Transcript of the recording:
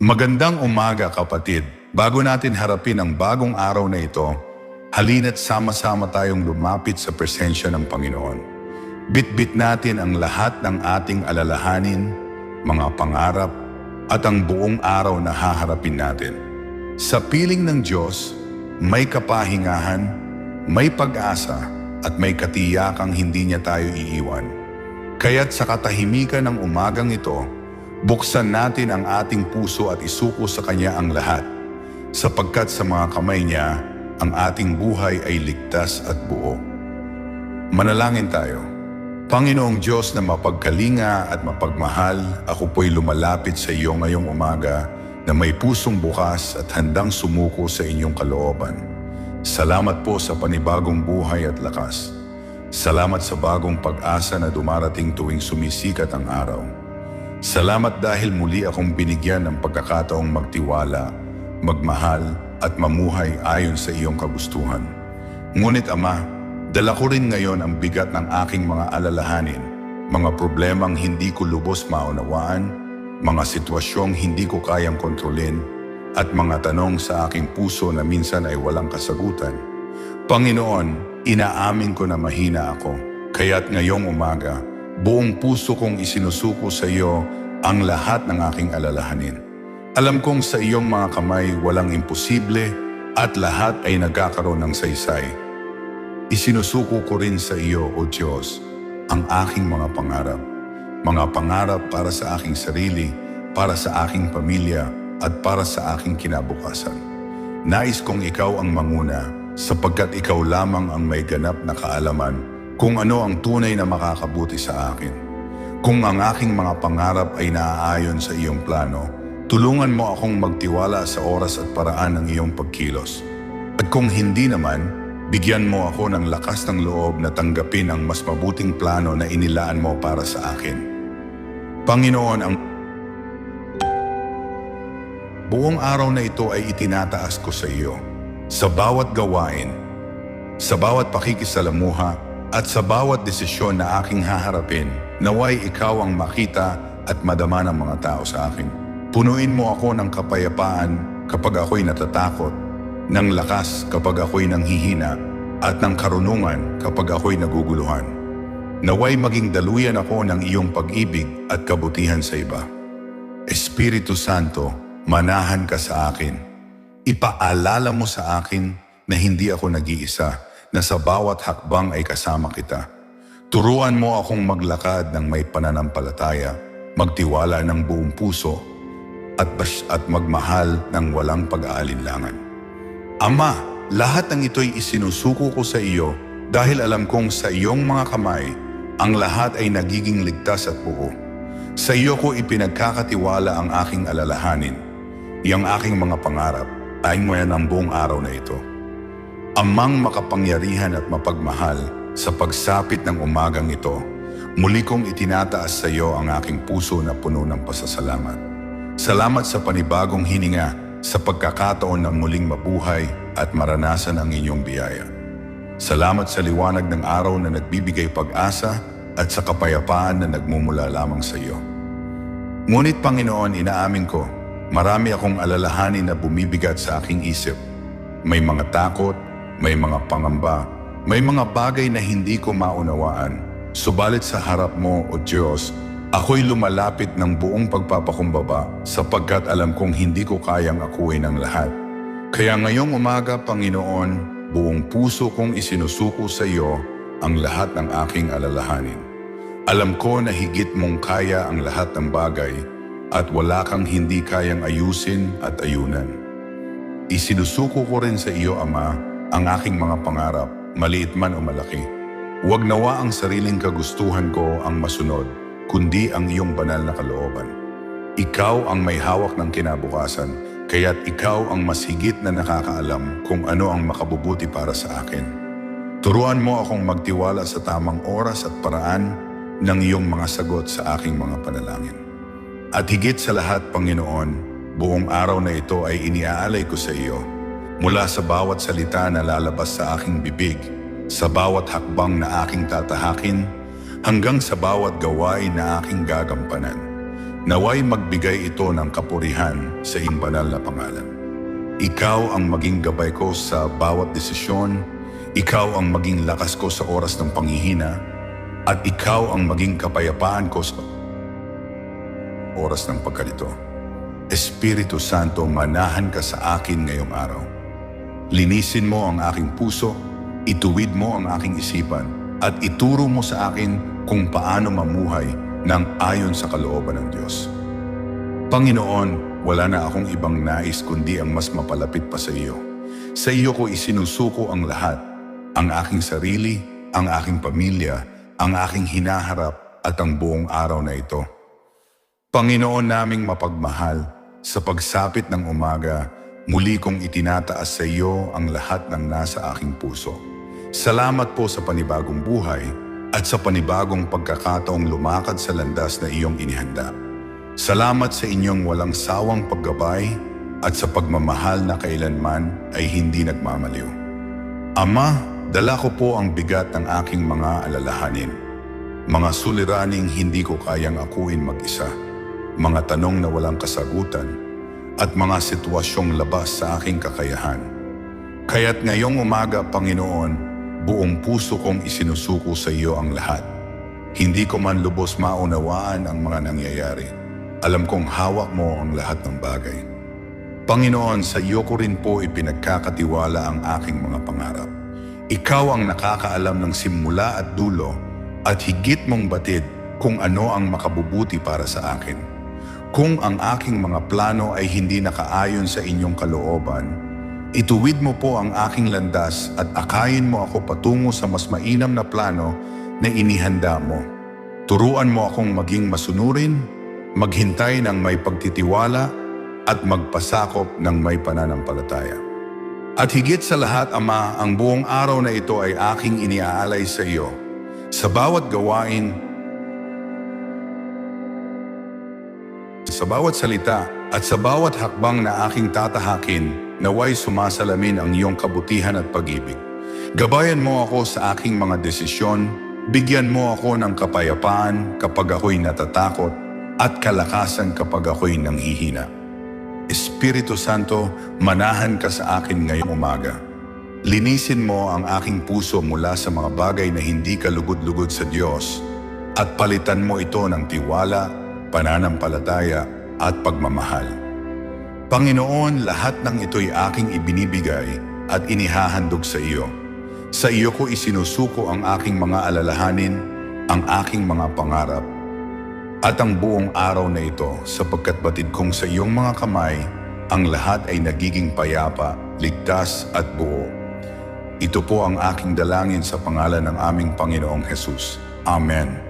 Magandang umaga kapatid. Bago natin harapin ang bagong araw na ito, halina't sama-sama tayong lumapit sa presensya ng Panginoon. Bitbit natin ang lahat ng ating alalahanin, mga pangarap, at ang buong araw na haharapin natin. Sa piling ng Diyos, may kapahingahan, may pag-asa, at may katiyakang hindi niya tayo iiwan. Kaya't sa katahimikan ng umagang ito, buksan natin ang ating puso at isuko sa Kanya ang lahat, sapagkat sa mga kamay niya, ang ating buhay ay ligtas at buo. Manalangin tayo. Panginoong Diyos na mapagkalinga at mapagmahal, ako po'y lumalapit sa iyo ngayong umaga na may pusong bukas at handang sumuko sa inyong kalooban. Salamat po sa panibagong buhay at lakas. Salamat sa bagong pag-asa na dumarating tuwing sumisikat ang araw. Salamat dahil muli akong binigyan ng pagkakataong magtiwala, magmahal at mamuhay ayon sa iyong kagustuhan. Ngunit Ama, dala ko rin ngayon ang bigat ng aking mga alalahanin, mga problemang hindi ko lubos maunawaan, mga sitwasyong hindi ko kayang kontrolin, at mga tanong sa aking puso na minsan ay walang kasagutan. Panginoon, inaamin ko na mahina ako, kaya't ngayong umaga, buong puso kong isinusuko sa iyo ang lahat ng aking alalahanin. Alam kong sa iyong mga kamay walang imposible at lahat ay nagkakaroon ng saysay. Isinusuko ko rin sa iyo, O Diyos, ang aking mga pangarap. Mga pangarap para sa aking sarili, para sa aking pamilya, at para sa aking kinabukasan. Nais kong ikaw ang manguna sapagkat ikaw lamang ang may ganap na kaalaman kung ano ang tunay na makakabuti sa akin. Kung ang aking mga pangarap ay naaayon sa iyong plano, tulungan mo akong magtiwala sa oras at paraan ng iyong pagkilos. At kung hindi naman, bigyan mo ako ng lakas ng loob na tanggapin ang mas mabuting plano na inilaan mo para sa akin. Panginoon, ang buong araw na ito ay itinataas ko sa iyo. Sa bawat gawain, sa bawat pakikisalamuha, at sa bawat desisyon na aking haharapin, naway ikaw ang makita at madama ng mga tao sa akin. Punuin mo ako ng kapayapaan kapag ako'y natatakot, ng lakas kapag ako'y nanghihina, at ng karunungan kapag ako'y naguguluhan. Naway maging daluyan ako ng iyong pag-ibig at kabutihan sa iba. Espiritu Santo, manahan ka sa akin. Ipaalala mo sa akin na hindi ako nag-iisa, na sa bawat hakbang ay kasama kita. Turuan mo akong maglakad ng may pananampalataya, magtiwala ng buong puso, at, bas- at magmahal ng walang pag-aalinlangan. Ama, lahat ng ito'y isinusuko ko sa iyo dahil alam kong sa iyong mga kamay, ang lahat ay nagiging ligtas at buo. Sa iyo ko ipinagkakatiwala ang aking alalahanin. Iyang aking mga pangarap ay mo yan ang buong araw na ito. Amang makapangyarihan at mapagmahal sa pagsapit ng umagang ito, muli kong itinataas sa iyo ang aking puso na puno ng pasasalamat. Salamat sa panibagong hininga sa pagkakataon ng muling mabuhay at maranasan ang inyong biyaya. Salamat sa liwanag ng araw na nagbibigay pag-asa at sa kapayapaan na nagmumula lamang sa iyo. Ngunit Panginoon, inaamin ko, marami akong alalahanin na bumibigat sa aking isip. May mga takot, may mga pangamba, may mga bagay na hindi ko maunawaan. Subalit sa harap mo, O Diyos, ako'y lumalapit ng buong pagpapakumbaba sapagkat alam kong hindi ko kayang akuin ang lahat. Kaya ngayong umaga, Panginoon, buong puso kong isinusuko sa iyo ang lahat ng aking alalahanin. Alam ko na higit mong kaya ang lahat ng bagay at wala kang hindi kayang ayusin at ayunan. Isinusuko ko rin sa iyo, Ama, ang aking mga pangarap, maliit man o malaki. Huwag nawa ang sariling kagustuhan ko ang masunod, kundi ang iyong banal na kalooban. Ikaw ang may hawak ng kinabukasan, kaya't ikaw ang mas higit na nakakaalam kung ano ang makabubuti para sa akin. Turuan mo akong magtiwala sa tamang oras at paraan ng iyong mga sagot sa aking mga panalangin. At higit sa lahat, Panginoon, buong araw na ito ay iniaalay ko sa iyo. Mula sa bawat salita na lalabas sa aking bibig, sa bawat hakbang na aking tatahakin, hanggang sa bawat gawain na aking gagampanan. Naway magbigay ito ng kapurihan sa iyong banal na pangalan. Ikaw ang maging gabay ko sa bawat desisyon, ikaw ang maging lakas ko sa oras ng panghihina, at ikaw ang maging kapayapaan ko sa oras ng pagkalito. Espiritu Santo, manahan ka sa akin ngayong araw. Linisin mo ang aking puso, ituwid mo ang aking isipan, at ituro mo sa akin kung paano mamuhay ng ayon sa kalooban ng Diyos. Panginoon, wala na akong ibang nais kundi ang mas mapalapit pa sa iyo. Sa iyo ko isinusuko ang lahat, ang aking sarili, ang aking pamilya, ang aking hinaharap at ang buong araw na ito. Panginoon naming mapagmahal, sa pagsapit ng umaga, muli kong itinataas sa iyo ang lahat ng nasa aking puso. Salamat po sa panibagong buhay at sa panibagong pagkakataong lumakad sa landas na iyong inihanda. Salamat sa inyong walang sawang paggabay at sa pagmamahal na kailanman ay hindi nagmamaliw. Ama, dala ko po ang bigat ng aking mga alalahanin. Mga suliraning hindi ko kayang akuin mag-isa. Mga tanong na walang kasagutan at mga sitwasyong labas sa aking kakayahan. Kaya't ngayong umaga, Panginoon, buong puso kong isinusuko sa iyo ang lahat. Hindi ko man lubos maunawaan ang mga nangyayari. Alam kong hawak mo ang lahat ng bagay. Panginoon, sa iyo ko rin po ipinagkakatiwala ang aking mga pangarap. Ikaw ang nakakaalam ng simula at dulo at higit mong batid kung ano ang makabubuti para sa akin. Kung ang aking mga plano ay hindi nakaayon sa inyong kalooban, ituwid mo po ang aking landas at akayin mo ako patungo sa mas mainam na plano na inihanda mo. Turuan mo akong maging masunurin, maghintay ng may pagtitiwala at magpasakop ng may pananampalataya. At higit sa lahat, Ama, ang buong araw na ito ay aking iniaalay sa iyo. Sa bawat gawain, sa bawat salita at sa bawat hakbang na aking tatahakin, naway sumasalamin ang iyong kabutihan at pag-ibig. Gabayan mo ako sa aking mga desisyon, bigyan mo ako ng kapayapaan kapag ako'y natatakot at kalakasan kapag ako'y nanghihina. Espiritu Santo, manahan ka sa akin ngayong umaga. Linisin mo ang aking puso mula sa mga bagay na hindi kalugod-lugod sa Diyos at palitan mo ito ng tiwala, pananampalataya at pagmamahal. Panginoon, lahat ng ito'y aking ibinibigay at inihahandog sa iyo. Sa iyo ko isinusuko ang aking mga alalahanin, ang aking mga pangarap, at ang buong araw na ito sapagkat batid kong sa iyong mga kamay, ang lahat ay nagiging payapa, ligtas at buo. Ito po ang aking dalangin sa pangalan ng aming Panginoong Hesus. Amen.